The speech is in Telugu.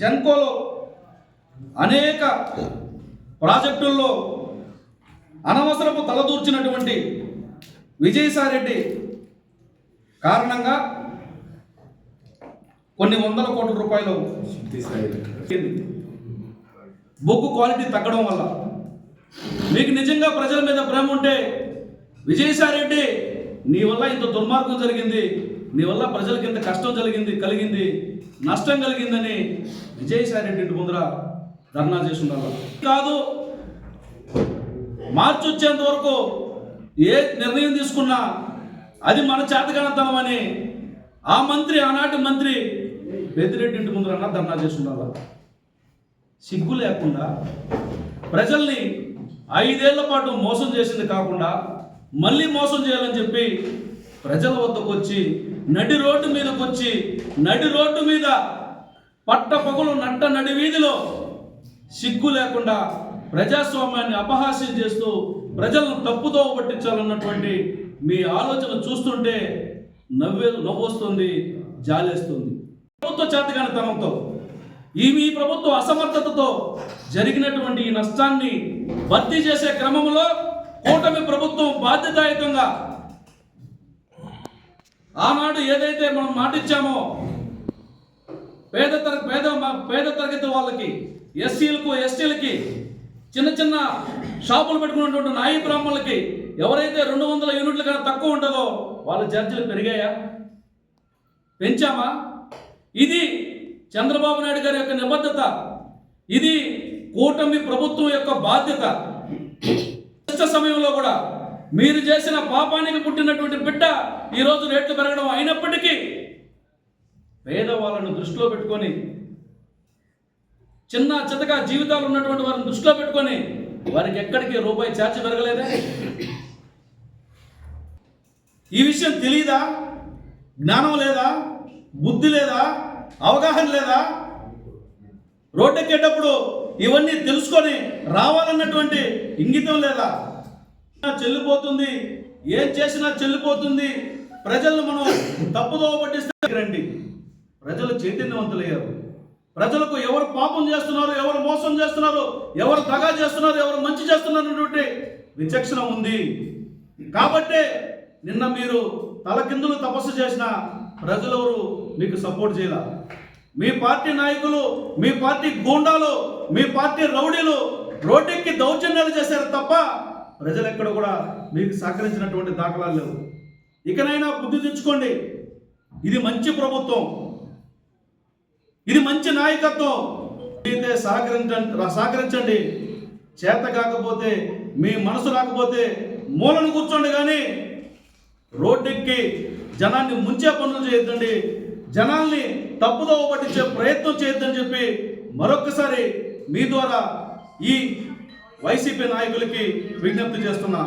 జెన్కోలో అనేక ప్రాజెక్టుల్లో అనవసరపు తలదూర్చినటువంటి విజయసాయిరెడ్డి కారణంగా కొన్ని వందల కోట్ల రూపాయలు బొగ్గు క్వాలిటీ తగ్గడం వల్ల మీకు నిజంగా ప్రజల మీద ప్రేమ ఉంటే విజయసాయిరెడ్డి నీ వల్ల ఇంత దుర్మార్గం జరిగింది నీ వల్ల ప్రజలకి ఇంత కష్టం జరిగింది కలిగింది నష్టం కలిగిందని విజయసాయిరెడ్డి ఇంటి ముందర ధర్నా చేస్తున్నారు. కాదు మార్చి వచ్చేంత వరకు ఏ నిర్ణయం తీసుకున్నా అది మన చేతగానతనం అని ఆ మంత్రి ఆనాటి మంత్రి పెద్దిరెడ్డి ఇంటి ముందర అన్న ధర్నా చేస్తున్నారు. సిగ్గు లేకుండా ప్రజల్ని ఐదేళ్ళ పాటు మోసం చేసింది కాకుండా మళ్ళీ మోసం చేయాలని చెప్పి ప్రజల వద్దకు వచ్చి నడి రోడ్డు మీదకు వచ్చి నడి రోడ్డు మీద పట్ట పగులు నట్ట నడి వీధిలో సిగ్గు లేకుండా ప్రజాస్వామ్యాన్ని అపహాస్యం చేస్తూ ప్రజలను తప్పుతో పట్టించాలన్నటువంటి మీ ఆలోచన చూస్తుంటే నవ్వే నవ్వొస్తుంది జాలేస్తుంది. ప్రభుత్వ చేతగానితనంతో ఈ మీ ప్రభుత్వ అసమర్థతతో జరిగినటువంటి ఈ నష్టాన్ని భర్తీ చేసే క్రమంలో కూటమి ప్రభుత్వం బాధ్యతాయుతంగా ఆనాడు ఏదైతే మనం మాటిచ్చామో పేద తర పేద పేద తరగతి వాళ్ళకి ఎస్సీలకు ఎస్టీలకి చిన్న చిన్న షాపులు పెట్టుకున్నటువంటి నాయి బ్రాహ్మణులకి ఎవరైతే రెండు వందల యూనిట్ల కన్నా తక్కువ ఉంటుందో వాళ్ళ ఛార్జీలు పెరిగాయా? పెంచామా? ఇది చంద్రబాబు నాయుడు గారి యొక్క నిబద్ధత. ఇది కూటమి ప్రభుత్వం యొక్క బాధ్యత. సమయంలో కూడా మీరు చేసిన పాపానికి పుట్టినటువంటి బిడ్డ ఈరోజు రేట్లు పెరగడం అయినప్పటికీ పేదవాళ్ళను దృష్టిలో పెట్టుకొని చిన్న చితక జీవితాలు ఉన్నటువంటి వారిని దృష్టిలో పెట్టుకొని వారికి ఎక్కడికి రూపాయి ఛార్జ్ పెరగలేదే? ఈ విషయం తెలియదా జ్ఞానం లేదా? బుద్ధి లేదా? అవగాహన లేదా? రోడ్డెక్కేటప్పుడు ఇవన్నీ తెలుసుకొని రావాలన్నటువంటి ఇంగితం లేదా? చెల్లిపోతుంది. ఏం చేసినా చెల్లిపోతుంది. ప్రజలను మనం తప్పుదోవ పట్టిస్తే రండి. ప్రజలు చైతన్యవంతులయ్యారు. ప్రజలకు ఎవరు పాపం చేస్తున్నారు ఎవరు మోసం చేస్తున్నారు ఎవరు దగా చేస్తున్నారు ఎవరు మంచి చేస్తున్నారు అన్నటువంటి విచక్షణ ఉంది. కాబట్టే నిన్న మీరు తలకిందులు తపస్సు చేసిన ప్రజలెవరు మీకు సపోర్ట్ చేయాల? మీ పార్టీ నాయకులు మీ పార్టీ గూండాలు మీ పార్టీ రౌడీలు రోడ్డెక్కి దౌర్జన్యాలు చేశారు తప్ప ప్రజలు ఎక్కడ కూడా మీకు సహకరించినటువంటి దాఖలాలు లేవు. ఇకనైనా బుద్ధి తెచ్చుకోండి. ఇది మంచి ప్రభుత్వం. ఇది మంచి నాయకత్వం. అయితే సహకరించండి సహకరించండి. చేత కాకపోతే మీ మనసు రాకపోతే మూలను కూర్చోండి కానీ రోడ్డెక్కి జనాన్ని ముంచే పనులు చేయొద్దండి. జనాల్ని తప్పుదోవ పట్టించే ప్రయత్నం చేయొద్దని చెప్పి మరొకసారి మీ ద్వారా ఈ వైసీపీ నాయకులకి విజ్ఞప్తి చేస్తున్నా.